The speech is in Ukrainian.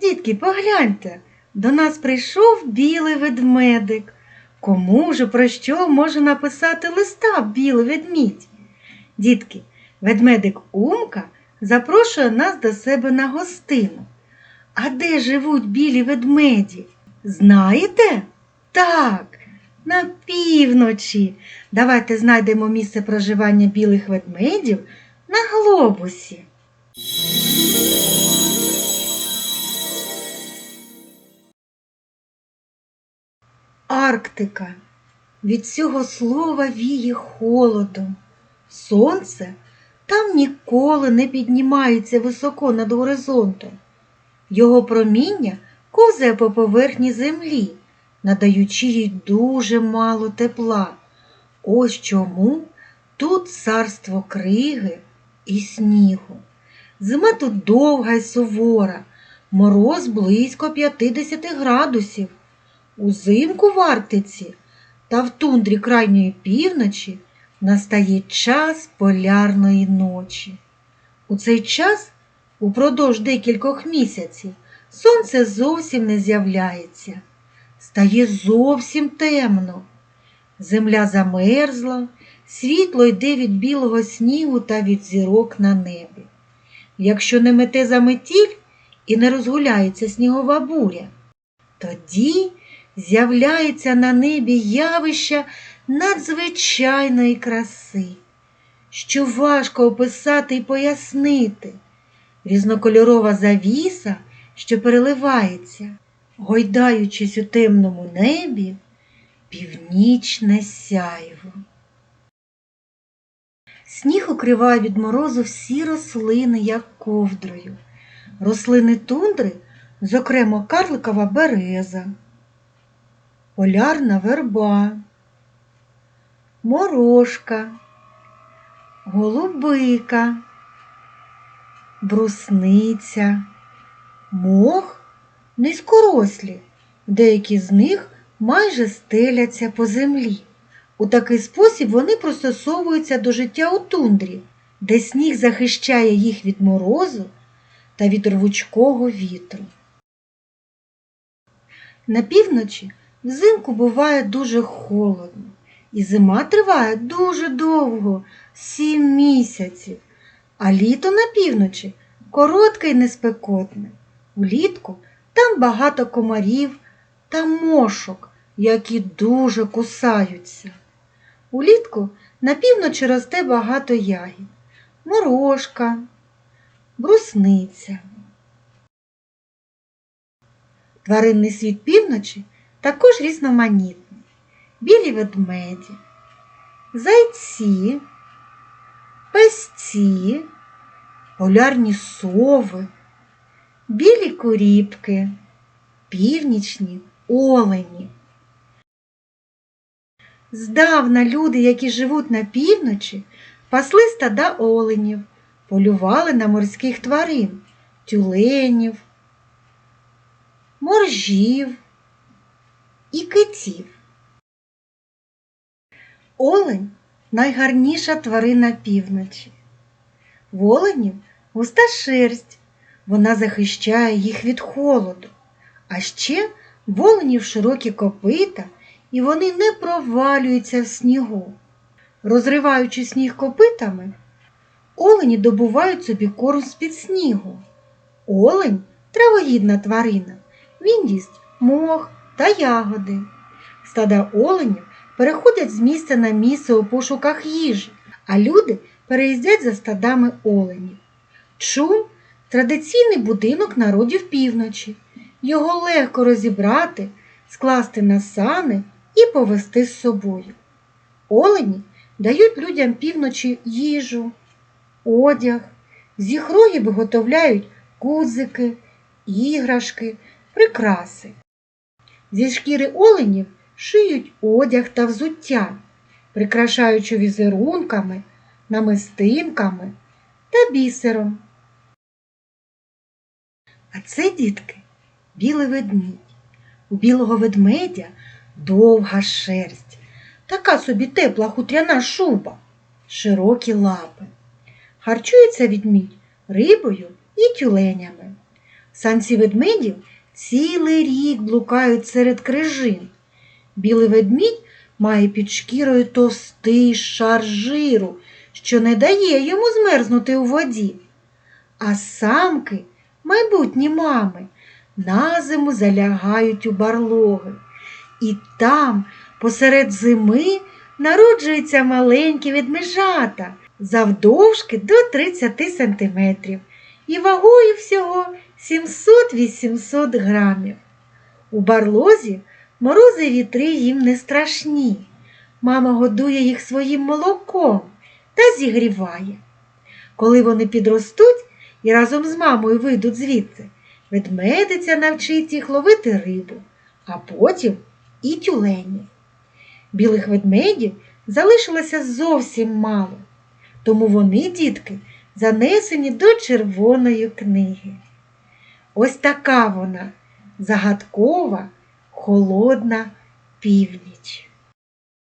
Дітки, погляньте, до нас прийшов білий ведмедик. Кому ж про що може написати листа білий ведмідь? Дітки, ведмедик Умка запрошує нас до себе на гостину. А де живуть білі ведмеді? Знаєте? Так, на півночі. Давайте знайдемо місце проживання білих ведмедів на глобусі. Арктика. Від цього слова віє холодом. Сонце там ніколи не піднімається високо над горизонтом. Його проміння ковзає по поверхні землі, надаючи їй дуже мало тепла. Ось чому тут царство криги і снігу. Зима тут довга й сувора, мороз близько 50 градусів. Узимку в Арктиці та в тундрі крайньої півночі настає час полярної ночі. У цей час, упродовж декількох місяців, сонце зовсім не з'являється, стає зовсім темно. Земля замерзла, світло йде від білого снігу та від зірок на небі. Якщо не мете заметіль і не розгуляється снігова буря, тоді з'являється на небі явище надзвичайної краси, що важко описати і пояснити. Різнокольорова завіса, що переливається, гойдаючись у темному небі, північне сяйво. Сніг укриває від морозу всі рослини, як ковдрою. Рослини тундри, зокрема карликова береза, полярна верба, морошка, голубика, брусниця, мох, низькорослі, деякі з них майже стеляться по землі. У такий спосіб вони пристосовуються до життя у тундрі, де сніг захищає їх від морозу та від рвучкого вітру. На півночі взимку буває дуже холодно, і зима триває дуже довго сім місяців, а літо на півночі коротке і неспекотне. Улітку там багато комарів та мошок, які дуже кусаються. Улітку на півночі росте багато ягід, морошка, брусниця. Тваринний світ півночі також різноманітний. Білі ведмеді, зайці, песці, полярні сови, білі куріпки, північні олені. Здавна люди, які живуть на півночі, пасли стада оленів, полювали на морських тварин, тюленів, моржів і китів. Олень найгарніша тварина півночі. В оленів густа шерсть, вона захищає їх від холоду, а ще в оленів широкі копита і вони не провалюються в снігу. Розриваючи сніг копитами, олені добувають собі корм з-під снігу. Олень травоїдна тварина. Він їсть мох та ягоди. Стада оленів переходять з місця на місце у пошуках їжі, а люди переїздять за стадами оленів. Чум традиційний будинок народів півночі. Його легко розібрати, скласти на сани і повести з собою. Олені дають людям півночі їжу, одяг, з їх рогів виготовляють кузики, іграшки, прикраси. Зі шкіри оленів шиють одяг та взуття, прикрашаючи візерунками, намистинками та бісером. А це, дітки, білий ведмідь. У білого ведмедя довга шерсть, така собі тепла хутряна шуба, широкі лапи. Харчується відмідь рибою і тюленями. Санці ведмедів цілий рік блукають серед крижин. Білий ведмідь має під шкірою товстий шар жиру, що не дає йому змерзнути у воді. А самки, майбутні мами, на зиму залягають у барлоги. І там, посеред зими, народжуються маленькі ведмежата завдовжки до 30 сантиметрів і вагою всього 700-800 грамів. У барлозі морози вітри їм не страшні. Мама годує їх своїм молоком та зігріває. Коли вони підростуть і разом з мамою вийдуть звідси, ведмедиця навчить їх ловити рибу, а потім і тюленів. Білих ведмедів залишилося зовсім мало, тому вони, дітки, занесені до червоної книги. Ось така вона загадкова, холодна північ.